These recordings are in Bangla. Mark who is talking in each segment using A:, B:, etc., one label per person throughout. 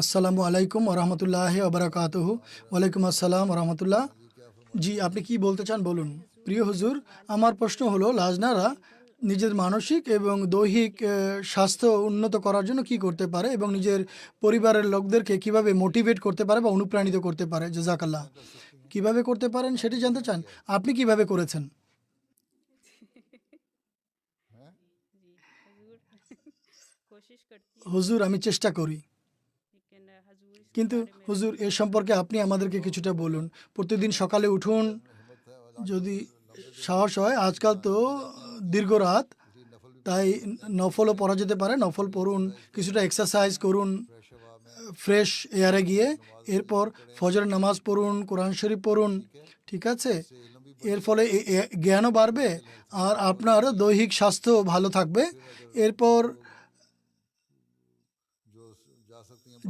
A: আসসালামু আলাইকুম ওরহমতুল্লাহ ওবরাকাতহ। ওয়ালাইকুম আসসালাম রহমতুল্লাহ জি আপনি কি বলতে চান বলুন। প্রিয় হুজুর আমার প্রশ্ন হলো লাজনারা নিজের মানসিক এবং দৈহিক স্বাস্থ্য উন্নত করার জন্য কি করতে পারে এবং নিজের পরিবারের লোকদেরকে কীভাবে মোটিভেট করতে পারে বা অনুপ্রাণিত করতে পারে? জাকাল্লাহ কীভাবে করতে পারেন সেটি জানতে চান? আপনি কীভাবে করেছেন? হুজুর আমি চেষ্টা করি। কিন্তু হুজুর, এ সম্পর্কে আপনি আমাদেরকে কিছুটা বলুন। প্রতিদিন সকালে উঠুন, যদি সাহস হয়। আজকাল তো দীর্ঘ রাত, তাই নফলও পড়া যেতে পারে। নফল পড়ুন, কিছুটা এক্সারসাইজ করুন ফ্রেশ এয়ারে গিয়ে। এরপর ফজর নামাজ পড়ুন, কোরআন শরীফ পড়ুন, ঠিক আছে? এর ফলে জ্ঞানও বাড়বে আর আপনার দৈহিক স্বাস্থ্য ভালো থাকবে। এরপর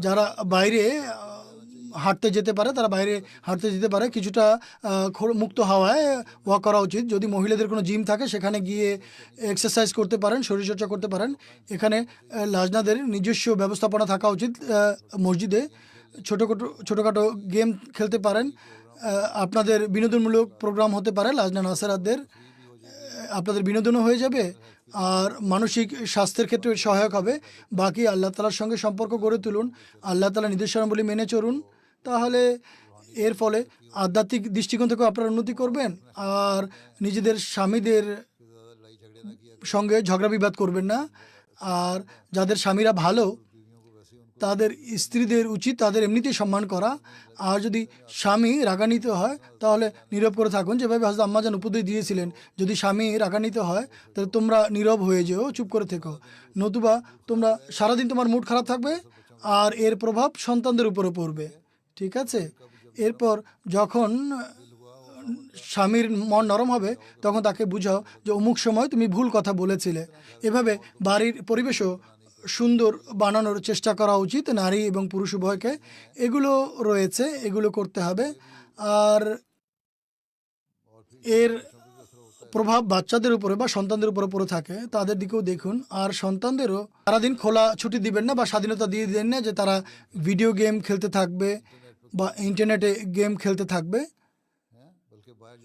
A: যারা বাইরে হাঁটতে যেতে পারে, তারা বাইরে হাঁটতে যেতে পারে। কিছুটা মুক্ত হাওয়ায় ওয়াক করা উচিত। যদি মহিলাদের কোনো জিম থাকে, সেখানে গিয়ে এক্সারসাইজ করতে পারেন, শরীরচর্চা করতে পারেন। এখানে লাজনাদের নিজস্ব ব্যবস্থাপনা থাকা উচিত মসজিদে। ছোটোখাটো ছোটোখাটো গেম খেলতে পারেন। আপনাদের বিনোদনমূলক প্রোগ্রাম হতে পারে, লাজনা নাসারাদের আপনাদের বিনোদনও হয়ে যাবে আর মানসিক স্বাস্থ্যের ক্ষেত্রে সহায়ক হবে। বাকি আল্লাহ তালার সঙ্গে সম্পর্ক গড়ে তুলুন, আল্লাহ তালা নির্দেশনাবলী মেনে চলুন। তাহলে এর ফলে আধ্যাত্মিক দৃষ্টিকোণ থেকেও আপনারা উন্নতি করবেন আর নিজেদের স্বামীদের সঙ্গে ঝগড়া বিবাদ করবেন না। আর যাদের স্বামীরা ভালো তাদের স্ত্রীদের উচিত তাদের এমনিতেই সম্মান করা। আর যদি স্বামী রাগান্বিত হয়, তাহলে নীরব করে থাকুন। যেভাবে হজরত আম্মাজান উপদেশ দিয়েছিলেন, যদি স্বামী রাগান্বিত হয়, তাহলে তোমরা নীরব হয়ে যেও, চুপ করে থেকো। নতুবা তোমরা সারাদিন তোমার মুড খারাপ থাকবে, আর এর প্রভাব সন্তানদের উপরে পড়বে। ঠিক আছে? এরপর যখন স্বামীর মন নরম হবে, তখন তাকে বুঝাও যে অমুক সময় তুমি ভুল কথা বলেছিলে। এভাবে বাড়ির পরিবেশও সুন্দর বানানোর চেষ্টা করা উচিত, নারী এবং পুরুষ উভয়কে। এগুলো রয়েছে, এগুলো করতে হবে। আর এর প্রভাব বাচ্চাদের উপরে বা সন্তানদের উপরে পড়ে থাকে, তাদের দিকেও দেখুন। আর সন্তানদেরও সারাদিন খোলা ছুটি দিবেন না বা স্বাধীনতা দিয়ে দেন না যে তারা ভিডিও গেম খেলতে থাকবে বা ইন্টারনেটে গেম খেলতে থাকবে।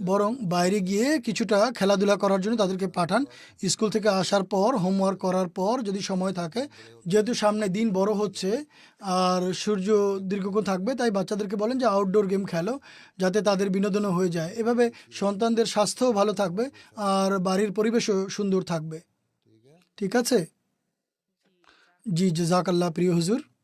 A: বরং বাইরে গিয়ে কিছুটা খেলাধুলা করার জন্য তাদেরকে পাঠান। স্কুল থেকে আসার পর, হোমওয়ার্ক করার পর যদি সময় থাকে। যেহেতু সামনে দিন বড় হচ্ছে, আর সূর্য দীর্ঘক্ষণ থাকবে, তাই বাচ্চাদেরকে বলেন যে আউটডোর গেম খেলো, যাতে তাদের বিনোদনও হয়ে যায়। এভাবে সন্তানদের স্বাস্থ্যও ভালো থাকবে, আর বাড়ির পরিবেশও সুন্দর থাকবে। ঠিক আছে? জি জাজাকাল্লাহ প্রিয় হুজুর।